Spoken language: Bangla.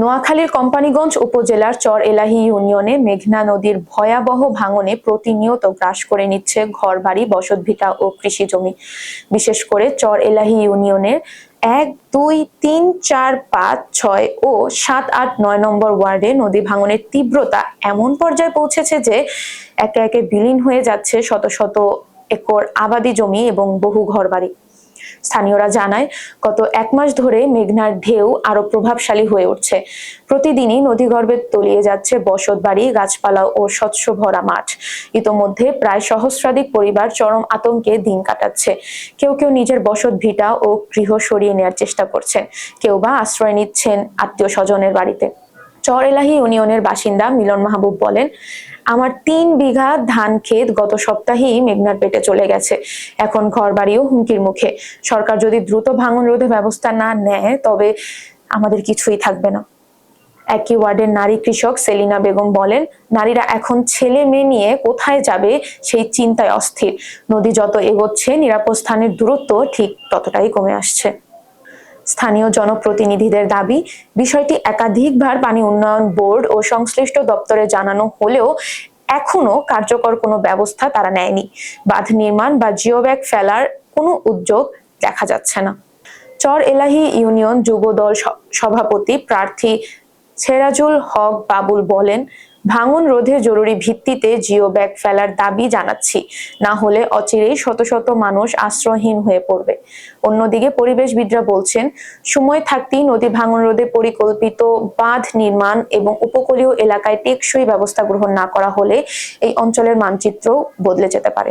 নোয়াখালীর কোম্পানিগঞ্জ উপজেলার চর এলাহি ইউনিয়নে মেঘনা নদীর ভয়াবহ ভাঙনে প্রতিনিয়ত গ্রাস করে নিচ্ছে ঘরবাড়ি, বসতভিটা ও কৃষি জমি বিশেষ করে চর এলাহি ইউনিয়নের এক, দুই, তিন, চার, পাঁচ, ছয় ও সাত, আট, নয় নম্বর ওয়ার্ডে নদী ভাঙনের তীব্রতা এমন পর্যায়ে পৌঁছেছে যে একে একে বিলীন হয়ে যাচ্ছে শত শত একর আবাদি জমি এবং বহু ঘরবাড়ি। স্থানীয়রা জানায়, গত এক মাস ধরে মেঘনার ঢেউ আরও প্রভাবশালী হয়ে উঠছে। প্রতিদিনই নদীগর্ভে তলিয়ে যাচ্ছে বসত বাড়ি, গাছপালা ও স্বচ্ছ ভরা মাঠ। ইতোমধ্যে প্রায় সহস্রাধিক পরিবার চরম আতঙ্কে দিন কাটাচ্ছে। কেউ কেউ নিজের বসত ভিটা ও গৃহ সরিয়ে নেওয়ার চেষ্টা করছেন। কেউ বা আশ্রয় নিচ্ছেন আত্মীয় স্বজনের বাড়িতে। চর এলাহি ইউনিয়নের বাসিন্দা মিলন মাহবুব বলেন, আমার তিন বিঘা ধান ক্ষেত গত সপ্তাহেই মেঘনার পেটে চলে গেছে। এখন ঘর বাড়িও হুমকির মুখে। সরকার যদি দ্রুত ভাঙন রোধে ব্যবস্থা না নেয়, তবে আমাদের কিছুই থাকবে না। একই ওয়ার্ডের নারী কৃষক সেলিনা বেগম বলেন, নারীরা এখন ছেলে মেয়ে নিয়ে কোথায় যাবে সেই চিন্তায় অস্থির। নদী যত এগোচ্ছে, নিরাপদ স্থানের দূরত্ব ঠিক ততটাই কমে আসছে। স্থানীয় জনপ্রতিনিধিদের দাবি, বিষয়টি একাধিকবার পানি উন্নয়ন বোর্ড ও সংশ্লিষ্ট দপ্তরে জানানো হলেও এখনও কার্যকর কোনো ব্যবস্থা তারা নেয়নি। বাঁধ নির্মাণ বা জিওব্যাগ ফেলার কোনো উদ্যোগ দেখা যাচ্ছে না। চর এলাহি ইউনিয়ন যুবদল সভাপতি প্রার্থী সেরাজুল হক বাবুল বলেন, ভাঙন রোধে জরুরি ভিত্তিতে জিও ব্যাগ ফেলার দাবি জানাচ্ছি। না হলে অচিরেই শত শত মানুষ আশ্রয়হীন হয়ে পড়বে। অন্যদিকে পরিবেশবিদরা বলছেন, সময় থাকতেই নদী ভাঙন রোধে পরিকল্পিত বাঁধ নির্মাণ এবং উপকূলীয় এলাকায় টেকসই ব্যবস্থা গ্রহণ না করা হলে এই অঞ্চলের মানচিত্র বদলে যেতে পারে।